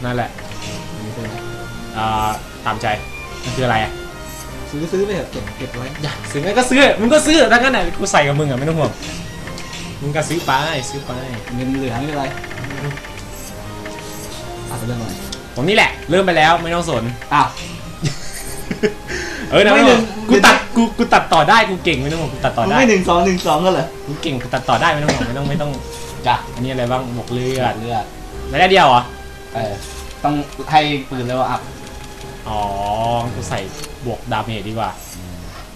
อืมนั่นแหละอันนี้ซื้อไหมอ่าตามใจมันคืออะไรอะซื้อซื้อไปเถอะเก็บเก็บไว้อยากซื้อไงก็ซื้อมึงก็ซื้อทั้งนั้นแหละกูใส่กับมึงอะไม่ต้องห่วงมึงก็ซื้อไปซื้อไปเงินเหลือไม่เป็นไรอะเรื่องอะไรตรงนี้แหละเริ่มไปแล้วไม่ต้องสนอ้าวเออนะไม่ไม่หนึ่ต้องงกูตัดกูกูตัดต่อได้กูเก่งไม่ต้องห่วงกูตัดต่อมึงได้ไม่หนึ่งสองหนึ่งสองกันเหรอกูเก่งกูตัดต่อได้ไม่ต้องห่วงไม่ต้องไม่ต้องจ้ะอันนี้อะไรบ้างบวกเลือดเลือดไม่ได้เดียวเหรอเออ ต้องให้ปืนเลเวลอัพอ๋อกูใส่บวกดาเมจดีกว่า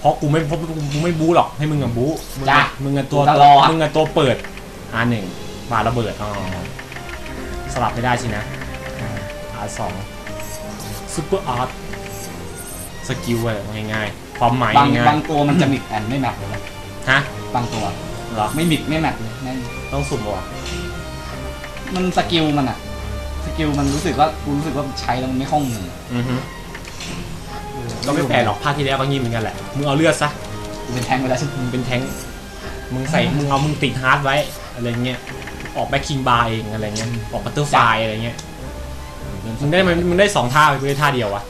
เพราะกูไม่เพราะกูไม่บู๊หรอกให้มึงกับบู๊มึงจ้ะอะมึงกับตัวตลอดมึงกับตัวเปิดอาหนึ่งมาระเบิดอ๋อสลับไม่ได้สินะอาสองซูเปอร์อาร์ตสกิลอะไรง่ายๆความหมายบางง่ายบางตัวมันจะมิกแอนไม่แมทเลยนะๆฮะบางตัวเหรอไม่มิกไม่แมทเลยแน่นต้องสุ่มเหรอมันสกิลมันอะ สกิลมันรู้สึกว่ากูรู้สึกว่าใช้แล้วมันไม่คล่องมืออือฮึก็ไม่แปลกหรอกภาคที่แล้วก็งี้เหมือนกันแหละ มึงเอาเลือดซะ กูเป็นแทงค์ไปแล้วใช่ไหมมึงเป็นแท้งค์มึงใส่ มึงเอามึงติดฮาร์ดไว้ อะไรเงี้ย ออกแบ็คคิงบาร์เองอะไรเงี้ย ออกบัตเตอร์ไฟอะไรเงี้ย มึงได้มันมึงได้สองท่าไปกูได้ท่าเดียววะ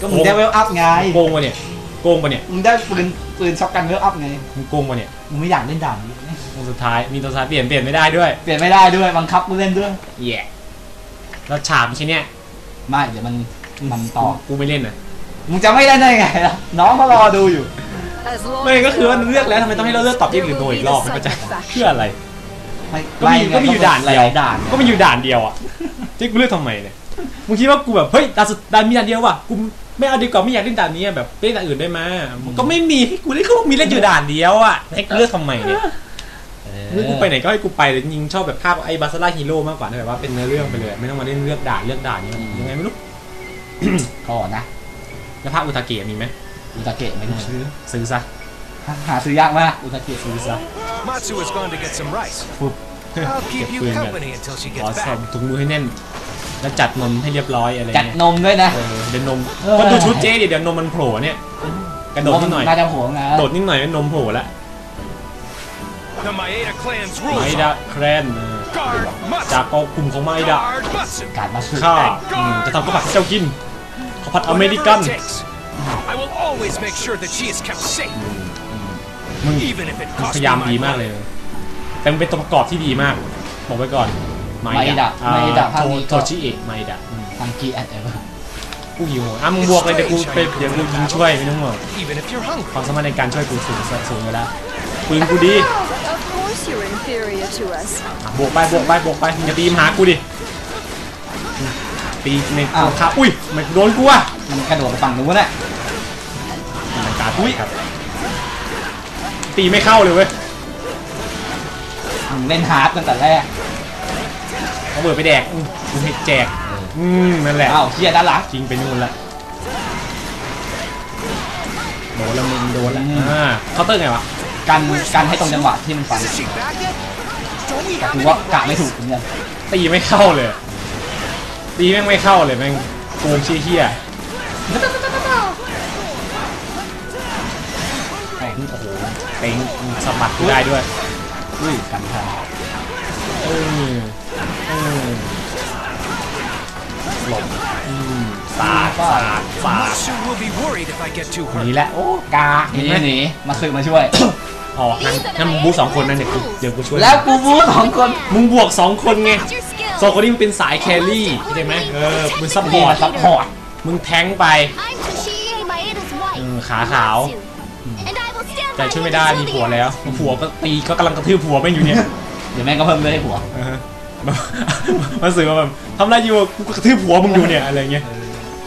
ก็มึงได้เวลอัพไงมึงโกงปะเนี่ย โกงปะเนี่ย มึงได้ปืนปืนช็อตกันเวลอัพไงมึงโกงปะเนี่ยมึงไม่อยากเล่นด่านนี้ตัวสุดท้าย มีตัวสุดท้ายเปลี่ยนเปลี่ยนไม่ได้ด้วย เปลี่ยนไม่ได้ด้วยบังคับกูเล่นด้วย แย่ แล้วฉากไม่ใช่เนี่ยไม่เดี๋ยวมันมันต่อกูไม่เล่นนะมึงจะไม่ได้ได้ไงล่ะน้องมารอดูอยู่ไม่ก็คือว่าเลือกแล้วทำไมต้องให้เราเลือกตอบที่อื่นโดยอีกรอบมันก็จะเพื่ออะไรไม่ก็มีไงก็มีอยู่ด่านหลเดียวายๆด่านก็มีอยู่ด่านเดียวอะที่กูเลือกทำไมเนี่ยมึงคิดว่ากูแบบเฮ้ยด่านสุดด่านมีด่านเดียวว่ะกูไม่เอาดีกว่าไม่อยากเล่นด่านนี้อะแบบเล่นด่านอื่นได้ไหมมันก็ไม่มีให้กูเล่นก็มีเล่นอยู่ด่านเดียวอะให้กูเลือกทำไมเนี่ย เอเมื่อกูอไปไหนก็ให้กูไปเลยจริงๆชอบแบบภาพไอ้บาซาร่าฮีโร่มากกว่านะแบบว่าเป็นเนื้อเรื่องไปเลย ไม่ต้องมาเล่นเลือกด่านเลือกด่านนี้ยังไงไม่รู้ก่อนนะแล้วภาพอุตาเกะมีไหมอุตาเกะไม่ต้องซื้อซื้อซะหาหาซื้อยากมากอุตาเกะซื้อซื้อซะ Matsu has gone to get some rice. ปุ๊บ I'll เก็บ keep you ปืนกัน company until she ขอ gets ใส่ back. ถุงมือให้แน่น แล้วจัดนมให้เรียบร้อยอะไรจัดเงี้ยนมด้วยนะเออเดี๋ยวนมเออก็ดูชุดเจ๊ดิเดี๋ยวนมมันโผล่เนี่ยกระโดดนิดหน่อยน่าจะโหงนะโดดนิดหน่อยนมโผล่ละ The Maeda clan's ไม rules ดะ are แครนเออ guard Matsu, จากกองกลุ่มของไมดะ guard Matsu. การมาซื้อข้าอืมจะทำข้าวผัดให้เจ้ากินข้าวผัดอเม Whatever ริกัน it takes. I will always make sure that she is kept safe, มึง even if it มึง costs พ me ยายาม my ดีมาก life. เลยแต่มันเป็นตัวประกอบที่ดีมากบอกไว้ก่อนไมไมดะอ่าไมดะภาคโทนี้โทก็ชิเอะไมดะอืมทางกีแอนเอเวอร์กูหิวอะมึงบวกเลยเดี๋ยวกูไปเดี๋ยวกูยิงช่วยไม่ต้องห่วง Even if you're hungry. ความสามารถในการช่วยกูสูงสูงไปแล้ว ปืนกูดี Of course you're inferior to us. บวกไปบวกไปบวกไปมึงอย่าตีมหากูดิตีในอ้าว ขาอุ้ยมันโดนกูอะมันกระโดดไปฝั่งนู้นน่ะมันกาอุ้ยครับตีไม่เข้าเลยเว้ยมึงเล่นฮาร์ดตั้งแต่แรกเอาเบิดไปแดกอืมกูให้แจกอืมนั่นแหละ อ้าวเชียร์ด้านหลัง จริงไปนู่นละโดนแล้วมึงโดนละอืม อ่าเคาน์เตอร์ไงวะ กันกันให้ตรงจังหวะที่มันฟัน Is she back yet? Don't we แต่ have ถือ any ว่ากะไม่ถูกเหมือนกันตีไม่เข้าเลย ตีแม่งไม่เข้าเลยแม่งโกงเชี่ยเฮี้ยแม่งโอ้โหเต็งสะบัดกูได้ด้วยอุ้ยกันทางเออเออหลบอืมสาดสาดสาด Matsu will be worried if I get too อย่าง hurt. นี้แหละโอ้กาหเห็นนีไหมหนีมาซื้อมาช่วย อ๋องั้นงั้นมึงบูสองคนนะเดี๋ยวกูเดี๋ยวกูช่วยแล้วกูบู๊สองคนมึงบวกสองคนไง Your skill. สองคนนี้มันเป็นสายแครี่เข้าใจไหมเออมึงซัพพนี่อร์มาตซัพพอร์ตมึงแทงค์ไป I'm Toshie Maeda's wife. เออขาขาว And I will stand แต่ by ช่วย you ไม่ได้ until มี the ผัว end. แล้วผัวก็ตีก็กำลังกระทืบผัวแม่งอยู่เนี่ยเดี๋ยวแม่งก็เพิ่มเลยให้ผัวเออมาสื่อมาแบบทำอะไรอยู่กูกระทืบผัวมึงอยู่เนี่ยอะไรเงี้ย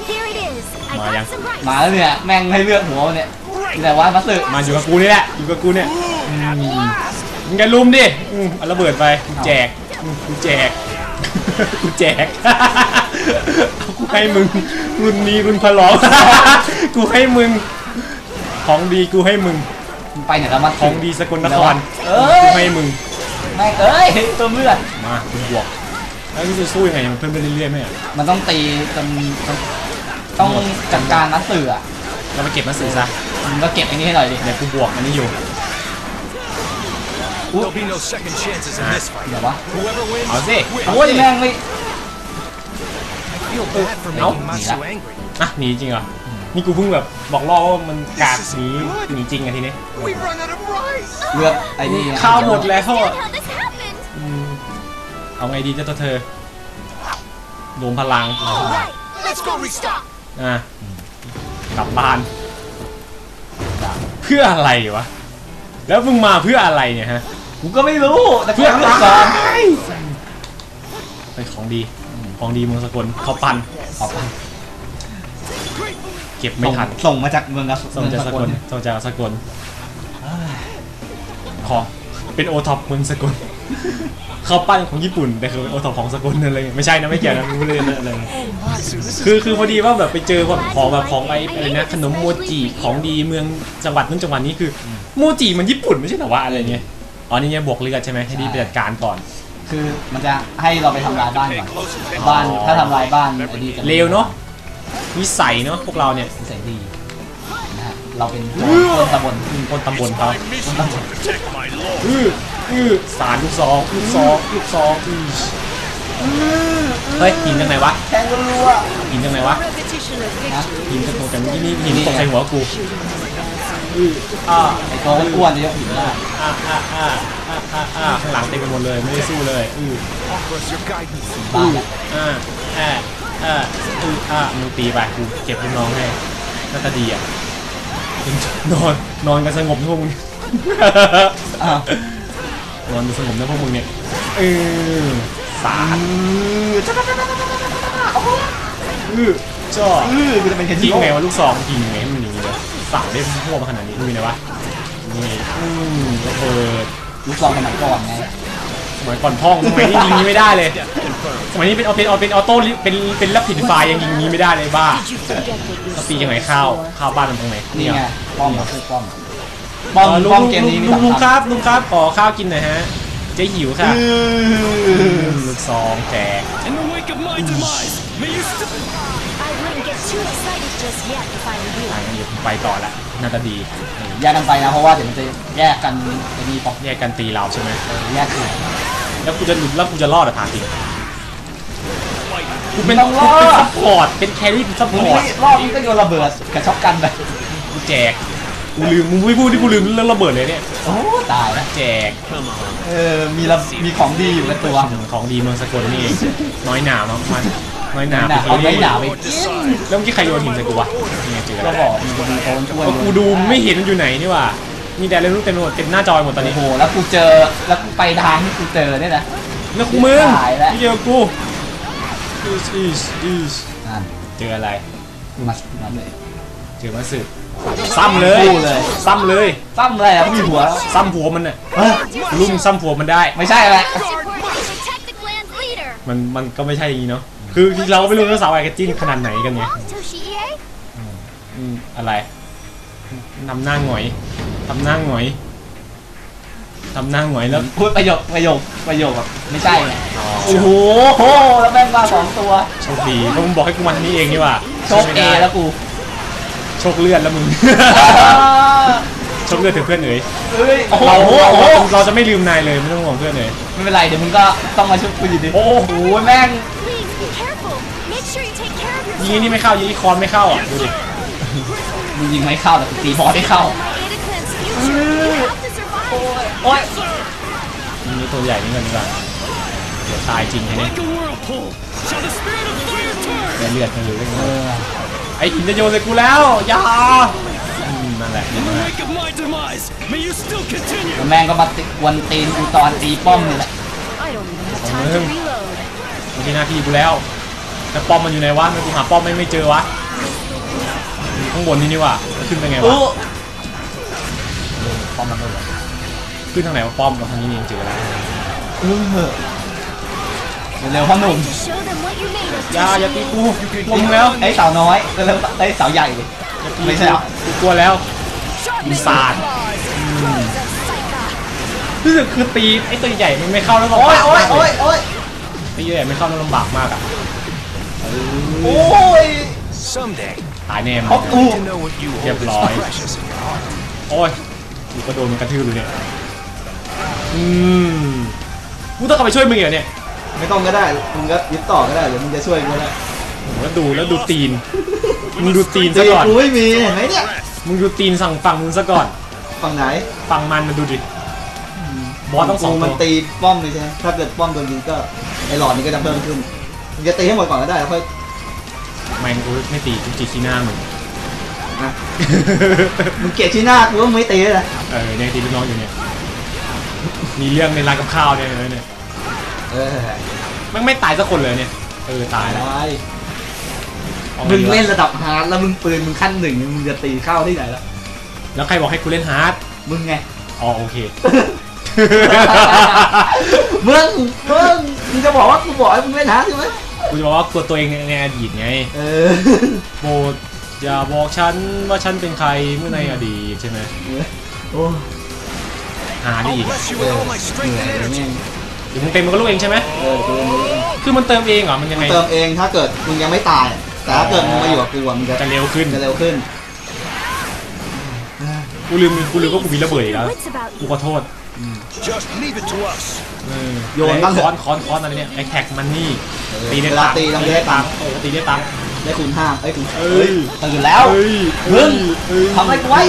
Here it is. I Mà got ยัง some rice. มาแล้วเนี่ยแม่งให้เลือกหัวเนี่ยที่ไหนวะมาซื้อมาอยู่กับกูนี่แหละอยู่กับกูเนี่ยอื มมึงแกลุมดิอืมเอาระเบิดไปกูแจกอืมกูแจก กูแจก เอากูให้มึง รุ่นนี้รุ่นพะลอง กูให้มึง ของดีกูให้มึง ไปไหนแล้วมาของดีสกลนครเอ้กูยให้มึง แม่งเอ้ยตัวเลือดมาคุณบวก แล้วกูจะสู้ยังไงมันเพิ่มไปเรื่อยๆไหมอะมันต้องตีจนจนต้องจัดการนัดสื่ออะเราไปเก็บมาสื่อซะ มึงก็เก็บไอ้นี่ให้หน่อยดิเดี๋ยวกูบวกอันนี้อยู่ There'll be no second chances in this fight. เดี๋ยววะ Whoever wins, เอาสิ wins. โอ้ยแม่งไม่ bad for no. making Matsu angry. อะหนีจริงเหรอ นี่กูเพิ่งแบบบอกล่อว่ามันกาดหนีหนีจริงอะทีนี้ We've run out of rice. เลือดไอ้นี่ข้าวหมดแล้ว Understand how this happened? อืมเอาไงดีเจ้าตัวเธอรวมพลัง All right, let's go restock. อะกลับบ้าน เพื่ออะไรวะ แล้วมึงมาเพื่ออะไรเนี่ยฮะ กูก็ไม่รู้แต่เพื่อกูอะรู้ไรก่อนไปของดี ของดีเมืองสกลเขาปันขอไปเก็บไม่ทัน ส่งมาจากเมืองกส่งจากสกลส่งจากสกลของเป็นโอท็อปเมืองสกลเขาปั้นของญี่ปุ่นแต่คือเป็นโอท็อปของสกลนั่นเลยไม่ใช่นะไม่เกี่ยวนะรู้เลยนะอะไรนะคือคือพอดีว่าแบบไปเจอแบบของแบบของไอ้อะไรนะขนมโมจิของดีเมืองจังหวัดนู้นจังหวัดนี้คือโมจิมันญี่ปุ่นไม่ใช่เหรอวะอะไรเงี้ย อ๋อนี่เนี่ยบวกเลือดใช่ไหมให้ดีไปจัดการก่อน คือมันจะให้เราไปทำลายบ้านก่อนบ้านถ้าทำลายบ้านไอ้นี่จะเลวเนาะนิสัยเนาะพวกเราเนี่ยนิสัยดีนะฮะเราเป็นคนตำบลคนตำบลเขาคนตำบล Protect my lord. อืออือสารลูกซองลูกซองลูกซองอือเฮ้ยหินจากไหนวะแทงรัวหินจากไหนวะ Repetition of นะหินจากตรงกันนี่นี่หินตกใส่หัวกู อืออ่าไอ้ตัวอ้วนๆจะยกหินได้อ่าอ่าอ่าอ่าอ่าอ่าข้างหลังเต็มไปหมดเลยไม่ได้สู้เลยอือ Offers your guidance. บ้านเนี่ยอ่าอ่าอ่าอืออ่ามึงตีไปกูเก็บลูกน้องให้น่าจะดีอะนอนนอนกันสงบนะพวกมึง อ้าว นอนกันสงบนะพวกมึงเนี่ยเออสาดอือจ้อเออกูจะเป็นเคนยิจิงโร่ไงวะลูกซองยิงไงให้มันอย่างนี้เลย สาดได้ทั่วมาขนาดนี้ดูนะวะนี่อืมระเบิดลูกซองสมัยก่อนไงสมัยก่อนพ่องสมัยนี้ยิงนี้ไม่ได้เลยสมัยนี้เป็นเอาเป็นเอาเป็นออโต้ลิเป็นเป็นรับผิดไฟยังยิงนี้ไม่ได้เลยบ้า Did you forget what you แล้วปียังไงข้าวข้าวบ้านมันตรงไหนนี่เหรไงอป้อมกับคือป้อมป้อมเออลุงป้อมลุงเกมนี้มีลุงลุงสำคคัญรับลุงครับขอข้าวกินหน่อยฮะเจ๊หิวค่ะเออลูกซองแจก อะ you. งั้นเดี๋ยวผมไปต่อละน่าจะดีแยกกันไปนะเพราะว่าเดี๋ยวมันจะแยกกันไอ้นี่ป้อมแยกกันตีเราใช่ไหมแยกคือแล้วกูจะหลุดแล้วกูจะรอดเหรอถามจริงกูเป็นต้องรอด กูเป็นซัพพอร์ตเป็นแครี่เป็นซัพมึพงอร์ตนี่รอบนี้ก็โยนระเบิดกระช็อกกันไปกูแจกกูลืมมึงไม่พูดที่กูลืมเรื่องระเบิดเลยเนี่ยโอ้ตายแล้วแจกเออมีระมีของดีอยู่ในตัว ของดีเมืองสกลนี่เองน้อยหนามามัน น้อยหนาหนาเอาไปไม่หนาไปแล้วเมื่อกี้ใครโยนหินใส่กูวะนี่ไงเจอก็แล้วบอกมีคนโอนอ้วนเอากูดูไม่เห็นมันอยู่ไหนนี่ว่ะมีแต่เรื่องเต็มไปหมดเต็มหน้าจอไปหมดตอนโอ้นี้โหแล้วกูเจอแล้วกูไปทางที่กูเจอเนี่ยนะแล้วกูมึงตายแล้วนี่เดียวกูอีสอีสอีสนั่นเจออะไร มามาเลย เจอมาสึกซ้ำเลยคู่เลย ซ้ำเลยตั้มเลยอะมีหัวแล้วซ้ำผัวมันน่ะเออลุมซ้ำผัวมันได้ ไม่ใช่แหละ Support to protect the clan's leader. มันมันก็ไม่ใช่อย่างนี้เนาะ คือเราก็ไม่รู้ว่าสาวไอ้กับจิ้นขนาดไหนกันไง Toshie? อืมอะไรทำหน้าหงอยทำหน้าหงอยทำหน้าหงอยแล้วพูดประโยคประโยคประโยคแบบไม่ใช่ไงอ๋อโอ้โหโหแล้วแม่งมาสองตัวโชคดีเพราะมึงบอกให้กูมาทางนี้เองนี่หว่าโชคเอไม่ได้แล้วกูโชคเลือดแล้วมึงโชคเลือดถึงเพื่อนเอ๋ยเอ้ยโอ้โหเราโอ้โหเราเราจะไม่ลืมนายเลยไม่ต้องห่วงเพื่อนเอ๋ยไม่เป็นไรเดี๋ยวมึงก็ต้องมาช่วยกูอยู่ดีโอ้โหโหแม่ง ยิง yourself. ไอ้นี่ไม่เข้ายิงไอ้คอนไม่เข้าอะดูดิมึงยิงไม่เข้าแต่กูตีบอลได้เข้า My Ada clan's future. You have to survive. โอ้ยยิงไอ้ตัวใหญ่นี่กันดีกว่าเดี๋ยวตายจริงไอ้นี่ Like a whirlpool, shall the spirit of fire turn? ได้เลือดกันอยู่เรื่เออยอๆไอ้หินจะโยนใส่กูแล้วอย่าอืมนั่นแหละ In the wake of my demise, may you still continue. แล้วแม่งก็มาติกวนตีนกูตอนตีป้อมนี่แหละ I don't even have time to reload. ไม่ใช่หน้าที่กูแล้ว แต่ป้อมมันอยู่ไหนวะทำไมกูหาป้อมไม่ไม่เจอวะอยู่ข้างบนนี่นี่ว่ะแล้วขึ้นไปไงวะอู้ป้อมมันเลยขึ้นทางไหนวะป้อมทางนี้นี่เองเจอแล้วเออเร็วๆพ่อหนุ่ม To show them what you're made of. อย่าอย่า Toshie. ตีกูกลัวมึงแล้วไอ้สาวน้อยเร็วๆไอ้สาวใหญ่ดิอย่าตีไม่ใช่เหรอกูกลัวแล้ว Sharpen You your sad. claws. Claws of Psycha. รู้สึกคือตีไอ้ตัวใหญ่มันไม่เข้าแล้วลำโอ้ยบากโอ้ยมากเลโอ้ยยโอ้ยไอ้ใหญ่ไม่เข้าแล้วลำบากมากอะ โอ้ย Someday, ตายแน่มึงเขาอู้ to know what you hold Yep, is lie. precious in your heart. โอ้ยกูก็โดนมันกระทืบเลยเนี่ย อืม กูต้องเข้าไปช่วยมึงเหรอเนี่ยไม่ต้องก็ได้มึงก็ยึดต่อก็ได้หรือมึงจะช่วยกูก็ได้โอ้โหแล้วดูแล้วดูตีน มึงดูตีนซะตีก่อน กูไม่มีเห็นไหมเนี่ยมึงดูตีนสั่งฝั่งมึงซะก่อน ฝั่งไหนฝั่งมันมันดูดิ บอสต้องสองมัตันวตีป้อมเลยใช่ไหมถ้าเกิดป้อมโดนยิงก็ไอหลอดนี้ก็จะเพิ่มขึ้น มึงจะตีให้หมดก่อนก็ได้แล้วค่อยแม่งกูไม่ตีกูจีขี้หน้ามึงนะมึงเกลียดชี้หน้ากูก็ไม่ตีเลยนะเออเนี่ยตีลูกน้องอยู่เนี่ย มีเรื่องในร้านกับข้าวเนี่ยเนี่ยเออแม่งไม่ตายสักคนเลยเนี่ย เออตายแล้วได้อามึงไวะเล่นระดับฮาร์ดแล้วมึงปืนมึงขั้นหนึ่งมึงจะตีเข้าที่ไหนล่ะแล้วใครบอกให้กูเล่นฮาร์ดมึงไง อ๋อโอเค มึงมึงมึงจะบอกว่ากูบอกให้มึงเล่นฮาร์ดใช่ไหมกูจะบอกว่าตัวตัวเองในอดีตไงเออโปรดอย่าบอกฉันว่าฉันเป็นใครเมื่อในอดีตใช่ไหมโอ้หาได้ I'll อีก bless you เอ with อ all my เหนื่ strength อย and เลย energy. แม่งเดี๋ยวมึงเต็มมันก็รู้เองใช่ไหมเออกูเองกูเองคือมันเติมเองเหรอมันยังไง เติมเองถ้าเกิดมึงยังไม่ตายแต่ถ้าเกิดมึงมาอยู่กับกูอะมึงจะจะเร็วขึ้นจะเร็วขึ้นกูลืมกูลืมว่ากูมีระเบิดอีกแล้ว Wits about กู you. ขอโทษ Just leave it to us. เออโยนบ้างเถค้ออะนค้อนค้อนอะไรเนี่ยไอแท็กมันนี่ตีได้เวลาตังค์ตีต้องได้ตังค์ โอ้ตีได้ตังค์ ได้คุณห้าเอ้ยคุณเอ้ย ตื่นแล้วเอ้ยมึงเอ้ยทำอะไรกูไว้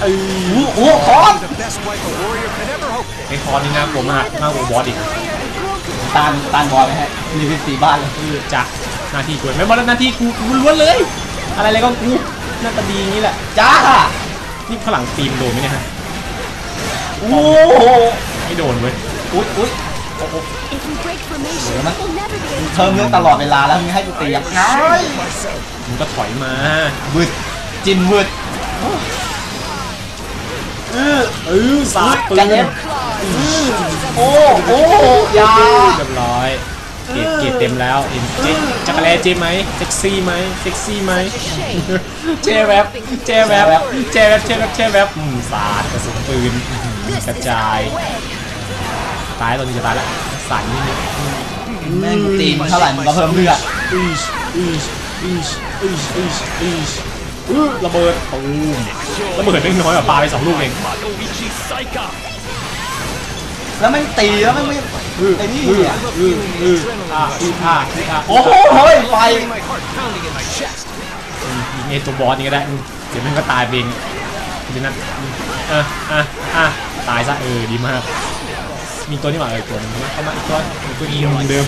เอ้ยโอ้โหคอน The best wife a warrior could ever hope for. ไอคอนนี่น่ากลัวมากน่ากลัวบอสอีกตานตานบอลไหมฮะมีสิบสี่บ้านเลยเออจ้ะหน้าที่กูไม่บอลหน้าที่กูกูล้วนเลย อะไรอะไรก็กูหน้าตาดีอย่างนี้แหละจ้านี่ฝรั่งตีมโดนไหมเนี่ยฮะ โอ้โหไม่โดนเว้ยอุ้ยอุ้ย If you break formation, Ủa, nó- you'll never be able เพิ่มเรื่องตลอดเวลาแล้วมึงให้กูตียังไงมึงก็ถอยมาวืดจินวืดเออเออสาดปืนโอ้โอ้ยาเรียบร้อยเกรดเกรดเต็มแล้วเห็นเจ๊จักรแลเจ๊ไหมเซ็กซี่ไหมเซ็กซี่ไหมเจ๊แวบเจ๊แวบเจ๊แวบเจ๊แวบเจ๊แวบสาดกระสุนปืน กระจายตายตอนนี้จะตายแล้วสาดนิดนึงแม่งกูตีมันเท่าไหร่มึงก็เพิ่มเลือดอีชอีชอีชอีชอีชอีชอื้อระเบิดตูมระเบิดเล็กน้อยกว่าปาไปสองลูกเอง Magoichi Saika. แล้วแม่งตีแล้วแม่งไม่อื้อไอ้นี่อื้ออะอื้ออื้ออะอื้ออะอื้ออะโอ้โหเฮ้ยไฟ Feeling my heart pounding in my chest. ยิงไอ้ตัวบอสนี่ก็ได้อืมเดี๋ยวมันก็ตายไปเองเดี๋ยวนั้นอืมอะอะอะ ตายซะเออดีมาก มีตัวนี้มาเออตัวนึงเข้ามาอีกตัวอีกตัวอีกเหมือนเดิม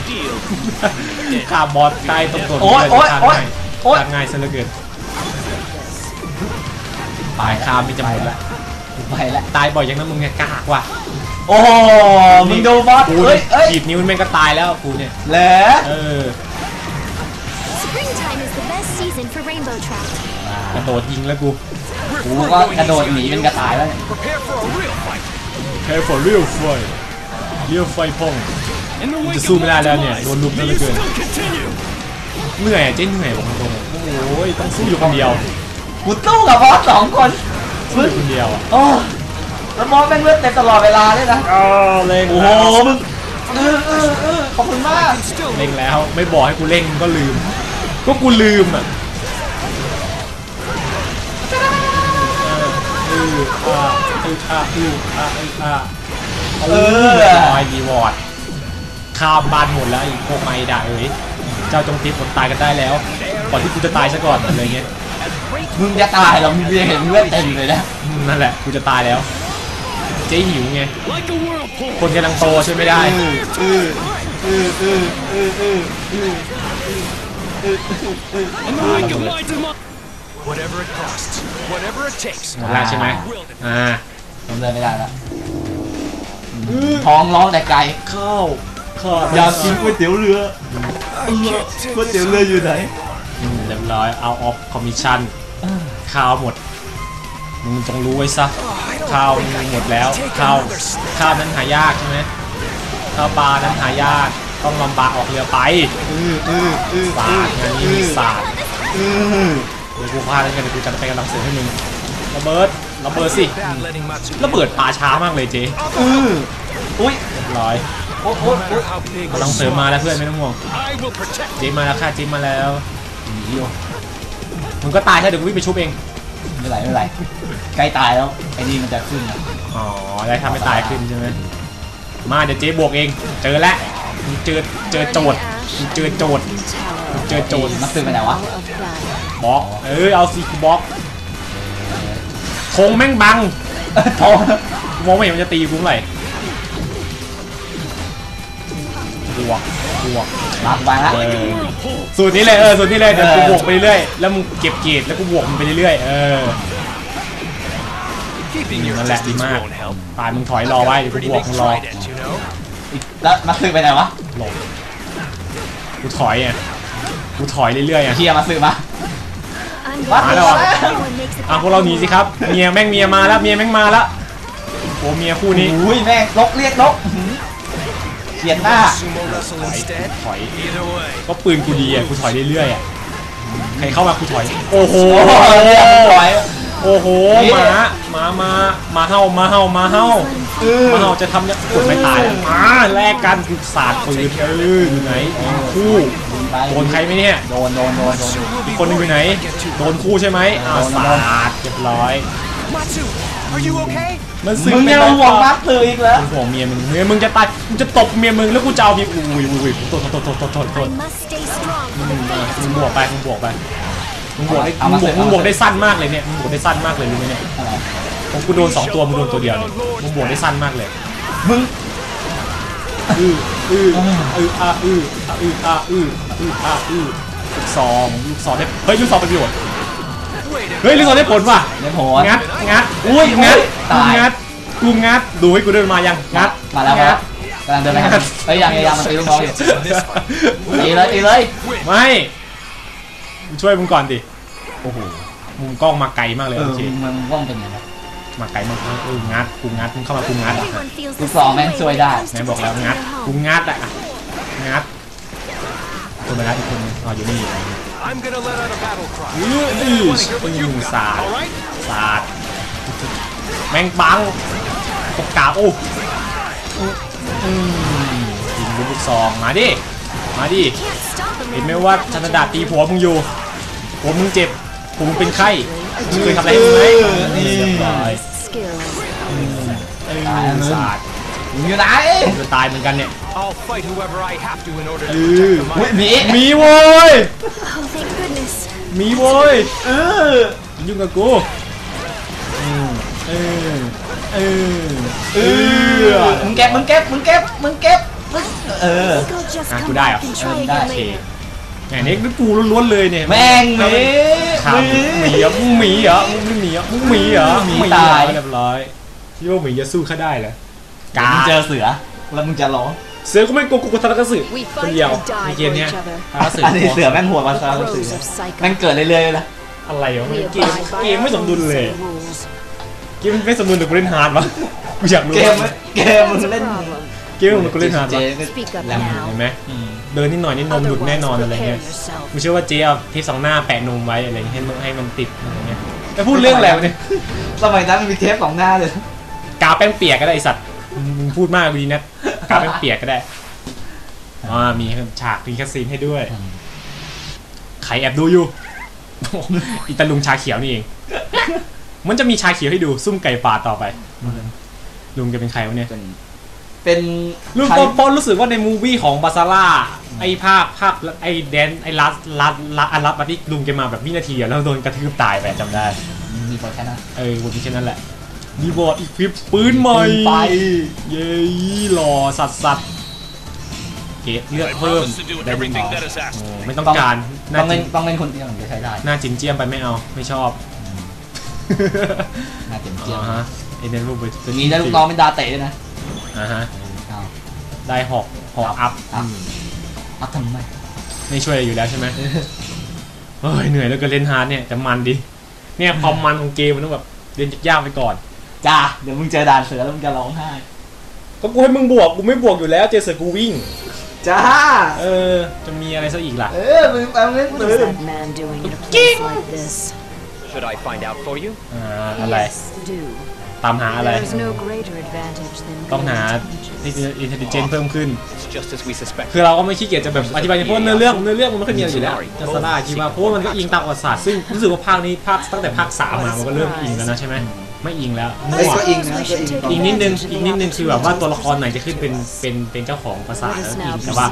ฆ่าบอสตายตรงตัวโอ๊ยโอ๊ยฆ่าโอ๊ยง่ายโอ๊ยฆ่าง่ายซะเหลือเกินตายคามไม่จะหมดละไปแล้วตายบ่อยอย่างนั้นมึงไงกากว่ะโอ้โหมึงดูบอสกูเอ้ยเอ้ยขีดนิ้วแม่งก็ตายแล้วกูเนี่ยเหลอเออ Springtime is the best season for rainbow trout. กระโดดยิงแล้วกู กูก็กระโดดหนีเป็นกระต่ายแล้วเนี่ย Prepare for a real fight. Prepare for real fight real fight พง In the wake จะ of สู้ไม่ได้แล้วเนี่ย Last โดนลุม May แล้วเหลือ you เกิน still continue. เหนื่อยอะเจ๊เหนื่อยบอกตรงๆโอ้ยต้องสู้อยู่คนเดียวกูตู้กับบอสสองคนสู้อยู่คนเดียวอะโอ้แล้วบอสแม่งเลือดเต็มตลอดเวลาเลยนะอ้าวเล่งโอ้โหมึงเออเออเออขอบคุณมาก Still เล่งแล้วไม่บอกให้กูเล่งก็ลืม ก็กูลืมอะ อเอออ่าอออ่าอออ่าอออ่าเออเรียบร้อยรีวอร์ดข้ามบ้านหมดแล้วไอีกพวกไม่ด่าเอ้ยเจ้าจงติดคนตายกันได้แล้วก่อนที่กูจะตายซะก่อนอะไรเงี้ยมึงจะตายเหรอมึงจะเห็นเลือดเต็มเลยนะนั่นแหละกูจะตายแล้วเจ๊หิวไงคนกำลังโตช่วยไม่ได้ Whatever it costs, whatever it takes. หมดแล้วใช่ไหม Will it? อ่าผมเดินไม่ได้แล้วท้องร้องแต่ไกลข้าวข้าวอยากกินก๋วยเตี๋ยวเรือก๋วยเตี๋ยวเรืออยู่ไหนอืมเรียบร้อยเอาออฟคอมมิชชั่นข้าวหมดมึงจงรู้ไว้ซะข้าวมึงหมดแล้วข้าวข้าวนั้นหายากใช่ไหมข้าวปลานั้นหายากต้องลำบากออกเรือไปศาสตร์งานนี้มีศาสตร์เดี๋ ยวกูพาแล้วกันเดี๋ยวกูจะไปกำลังเสริมให้มึงระเบิดระเบิดสิ Bad letting Matsuki ระเบิดปลาช้ามากเลยเจ๊อุ้ยเรียบร้อยโอ้โห No matter how big กำ or ลังเสริมมาแล้วเพื่อนไม่ต้องห่วง I will protect เจ๊มาแล้วค่ะเจ๊มาแล้วหนีอยู่มึงก็ตายแค่เดี๋ยวกูวิ่งไปชุบเองไม่เป็นไรไม่เป็นไรใกล้ตายแล้วไอ้นี่มันจะขึ้นนะอ๋อได้ทำให้ตายขึ้นใช่ไหมมาเดี๋ยวเจ๊บวกเอง เจอแล้วมึงเจอเจอโจทย์มึงเจอโจทย์ Tower. เจอโจรมันตื่นไปไหนวะ Hour of battle. บล็อกเอ้ยเอาสิกูบล็อกธงแม่งบังโอ้กูมองไม่เห็นมันจะตีกูเมื่อไหร่บวกบวกรับไปแล้วเออสูตรนี้เลยเออสูตรนี้เลยเดี๋ยวกูบวกไปเรื่อยๆแล้วมึงเก็บเกรดแล้วกูบวกมันไปเรื่อยๆเออ Keeping your Nó lạc đi distance mà. won't help. ตายมึงถอยรอไว้เดี๋ยวกู Pretty บวก big มึงรอ trident, you know? แล้วมันตื่นไปไหนวะหลบกูถอยอะกูถอยเรื่อยๆอะเฮียมาซื้อมา I'm What? going Mà đâu? Everyone makes it อะพวกเราหนีสิครับเมียแม่งเมียมาแล้วเมียแม่งมาแล้วโอ้เมียคู่นี้อุ้ยแม่งนกเรียกนกอื้อหือเขียนหน้า Sumo wrestle instead? ถอย Either way. ก็ปืนกูดีอะกูถอยเรื่อยๆอะใครเข้ามากูถอย โอ้โหโอ้โหเรียกปล่อยโอ้โหนี่หมาหมามามาเห่ามาเห่ามาเห่าเออมาเห่าจะทำเนี่ยกดไม่ตายอะมาแลกกันกูสาดปืนเอออยู่ไหนยิงคู่ ไปโดนใครไหมเนี่ย โดนโดนโดนโดนอีกคนหนึงอยู่ไหน โดนคู่ใช่ไหมอ้าวโดนสาโดนดเรียบร้อย Matsu, are you okay? มันซึ้มึงไปยังแล้วห่วงมัดตื่นอีกแล้วมึงห่วงเมียมึงเมียมึงจะตายมึงจะตบเมียมึงแล้วกูจะเอาเมียอุ้ยอุ้ยอุ้ยโทษโทษโทษโทษโทษโทษ I must stay strong อื for ม the อะ fate มึง of บวก my ไปมึงบวกไปมึงบวกได้เอามึมางบวกเสร็จมึงบวกเอามาเสร็จได้สั้นมากเลยเนี่ยมึงบวกได้สั้นมากเลยรู้ไหมเนี่ยอะไรผมกูโดนสองตัวมึงโดนตัวเดียวเนี่ยมึงบวกได้สั้นมากเลยมึงอืออืออืออะอืออะอืออะอือ อืออะอือลูกซองลูกซองได้เฮ้ยลูกซองเป็นประโยชน์ Wait a เฮ้ยลูกซองได้ผลว่ะเดี๋ยวโผล่งัดงัดอุ้ยงัดกูตายงัดกูงัดดูให้กูเดินมายังงัดมาแล้วมางัแล้วดกำลังเดินไปครับเฮ้ยยังยังยังมันตีลูกน้องอยู่ตีเลยตีเลยไม่กูช่วยมึงก่อนดิโอ้โหมุมกล้องมาไกลมากเลยเออโอเคมันว่องเป็นไงวะมาไกลมากเอองัดกูงัดมึงเข้ามากูงัดอะ Everyone feels ลู the กซอง same แม่ง way ช่วย when ได้ it comes ไหน to บอกแล้ว protecting งัด their กู home. งัดอะงัด คนมางัดอีกคนนึงอ๋ออยู่นี่ I'm gonna let out a battle cry. อือ And อื then I อ wanna hear what อื you อ got, สาด alright? สาดแม่งบังตกกาบโอ้อืมอืมยิงลูกซองมาดิ มาดิ Can't stop a เห็น man ไหม who ว่า loves ชัน to ดาตีผัวมึงอยู่ผัวมึงเจ็บผัวมึงเป็นไข้มึงเคยทำอะไรให้มึงไหมเรียบร้อย skills. เออสาด มึงอยู่ไหนจะตายเหมือนกันเนี่ย I'll fight whoever I have to in order to Ừ. protect the อุ้ย mine. หมีมีโว้ย Oh, thank goodness. มีโว้ยเออยุ่งกับกูอืมเออเออเออมึงเก็บมึงเก็บมึงเก็บมึงเก็บเออ Think I'll just À, come cô đai back à? and try Ừ, again đai. โอเค later. แหมนี่นี่กูล้วนๆเลยเนี่ยแม่งหมีถามหมีเหรอมึงหมีเหรอมึงไม่หมีเหรอมึงหมีเหรอหมีเหรอตายเรียบร้อยคิดว่าหมีจะสู้ข้าได้เหรอ กาเจอเสือ แล้วมึงจะร้องเสือก็ไม่โกงกูกูทารักสึ We คน fight เดียว and ใน die เกม for เนี้ย each other. ทารักสึอันนี้เสือแม่งหัวมาซะ The เสือ crows of Psycho. แม่งเกิดเรื่อยๆเลยนะอะไรวะ We เกม abide by เกมไม่สมดุลเลย our rules. เกมไม่สมดุลหรือกูเล่นฮาร์ดวะกูอยากรู้เกมเกมมึง That's a เล่น problem. เกมมันกูเล่นฮาร์ดเจวะก็ Speak up แรง now. เห็นไหมเดินนิดหน่อยนี่นมหลุดแน่นอนอะไร prepare เงี้ย yourself. กูเชื่อว่าเจ๊เอาเทปสองหน้าแปะนมไว้อะไรเงี้ยให้มันให้มันติดอะไรเงี้ยแต่พูดเรื่องอะไรวะเนี่ยสมัยนั้นมันมีเทปสองหน้าเลยกาแป้งเปียกก็ได้ไอสัตว์ มึงพูดมากดีนะกาแป้งเปียกก็ได้อ่ามีฉากมีแคสซีนให้ด้วยใครแอบดูอยู่อีตาลุงชาเขียวนี่เอง มันจะมีชาเขียวให้ดูซุ่มไก่ป่าต่อไป ลุงจะเป็นใครวะเนี่ย เป็นเป็นลุงใครปอปอนรู้สึกว่าในมูวี่ของบาซาร่าไอ้ภาคภาคไอ้แดนไอ้ลัสลัสลัสอันลัสมาที่ลุงแกมาแบบวินาทีเดียวแล้วโดนกระทืบตายไปจำได้ มีบทแค่นั้น เออวนมีแค่นั้นแหละ มีบอร์ดอีกคลิปปืนใหม่ปืนไฟเย้หล่อสัสสัสเกตเลือด I เพิ่ม promise to do ได้บุญ everything ต่อ that is asked. โอ้ไม่ต้องการหต้น้าองจิเล่นนต้องเล่นคนเดียวถึงจะใช้ได้ หน้าจินเจียมไปไม่เอาไม่ชอบน่าเจ็บเจียอ่าฮะเอเดนรูปตัวนี้ได้ลูกน้องเป็นดาเตะด้วยนะอ่าฮะเอาได้หอกหอกอัพอัพอัพทำไมไม่ช่วยอะไรอยู่แล้วใช่ไหมเฮ้ยเหนื่อยแล้วก็เล่นฮาร์ดเนี่ยแต่มันดิเนี่ยความมันของเกมมันต้องแบบเล่นยากๆไปก่อน จ้าเดี๋ยวมึงเจอด่านเสือแล้วมึงจะร้องไห้ก็กูให้มึงบวกกูไม่บวกอยู่แล้ว เจอเสือกูวิ่ง จ้า เออ จะมีอะไรซะอีกล่ะ เออมึงเอาเล่น What ปื is น that man doing in a place like this? Should I find out for you? อ่าอะไร Yes, do. ตามหาอะไร There's no greater advantage than ต้องหา great อินเทลเจนเพิ่มขึ้น It's just as we suspect. คือเราก็ไม่ขี้เกียจจะแบบอธิบายเพราะเนื้อเรื่องเนื้อเรื่องมันไม่ค่อยมีอะไรอยู่แล้วจะสลาคิดว่าเพราะว่ามันก็อิงตามประวัติศาสตร์ซึ่งรู้สึกว่าภาคนี้ภาคตั้งแต่ภาคสามมามันก็เริ่มอิงแล้วนะใช่ไหม ไม่อิงแล้วเฮ้ยมั่วก็อิงนะก็อิงอีกนิดนึงอีกนิดนึงคือแบบว่าตัวละครไหนจะขึ้นเป็นเป็นเป็นเจ้าของภาษาทแล้วอิงแต่ว่า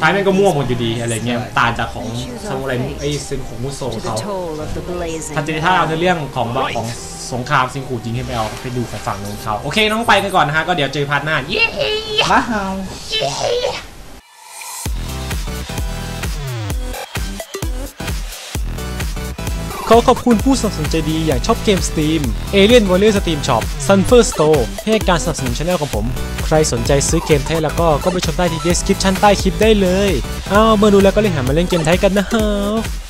ท้ายแม่งก็มั่วหมดอยู่ดีอะไรเงี้ยต่างจากของซามูไรไอ้ซึงของมุโซ To the เขา toll of the blazing ทันทีถ้าเอาในเรื่องของแบบของสงครามซิงคูจริงให้ไปเอาไปดูของฝั่งนู้นเขาโอเคน้องไปกันก่อนนะฮะก็เดี๋ยวเจอพาร์ทหน้าเย้ว้าว ขอขอบคุณผู้สนับสนุนใจดีอย่างช็อปเกมสต e a m Alien Warrior Steam Shop Sunfer Store ให้การสนับสนุนช anel ของผม ใครสนใจซื้อเกมไทยแล้วก็ก็ไปชมได้ที่ description ใต้คลิปได้เลย อ้าวเมื่อดูแล้วก็เลยหามาเล่นเกมไทยกันนะครับ